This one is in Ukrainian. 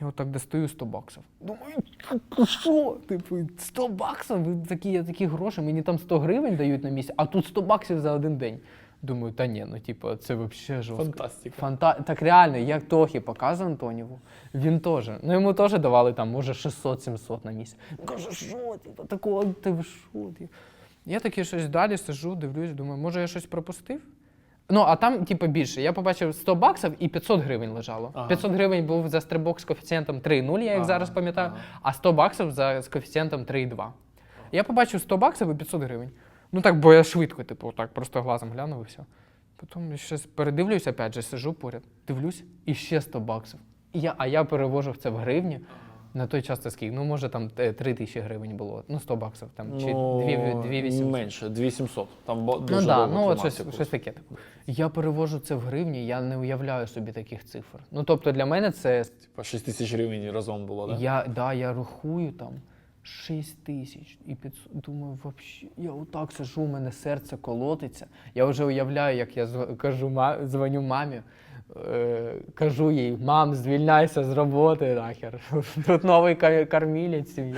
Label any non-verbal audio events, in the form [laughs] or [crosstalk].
Я отак достаю 100 баксів. Думаю, що? Типу, 100 баксів? Такі, я такі гроші, мені там 100 гривень дають на місяць, а тут 100 баксів за один день. Думаю, та ні, ну типу, це взагалі жорстко. Фантастика. Фанта... Так реально, як Тохі показує Антоніву, він теж. Ну йому теж давали там, може, 600-700 на місяць. Він каже, що типу, такого, ти що? Ти? Я таки щось далі сижу, дивлюсь, думаю, може я щось пропустив? Ну, а там, типу, більше. Я побачив 100 баксів і 500 гривень лежало. Ага. 500 гривень був за стрибок з коефіцієнтом 3,0, я як Ага, зараз пам'ятаю, ага. а 100 баксів за, з коефіцієнтом 3,2. Я побачив 100 баксів і 500 гривень. Ну так, бо я швидко, типу, так просто глазом глянув і все. Потім ще передивлюсь, опять же, сижу поряд, дивлюсь, і ще 100 баксів. І я, а я перевожу це в гривні. На той час це скільки? Ну, може, там е, 3 тисячі гривень було. Ну, 100 баксів там, чи 2 Ну, 800. Менше, 2700. Там бо- дуже Ну довго ну от щось, щось таке. Я перевожу це в гривні, я не уявляю собі таких цифр. Ну тобто для мене це Типа 6 тисяч гривень разом було, да? я, да, я рахую там 6 тисяч і 500. Думаю, вообще, я отак сижу, у мене серце колотиться. Я вже уявляю, як я зв- кажу, ма, дзвоню мамі. Е, кажу їй, мам, звільняйся з роботи нахер. [laughs] Тут новий кормілець. сім'ї».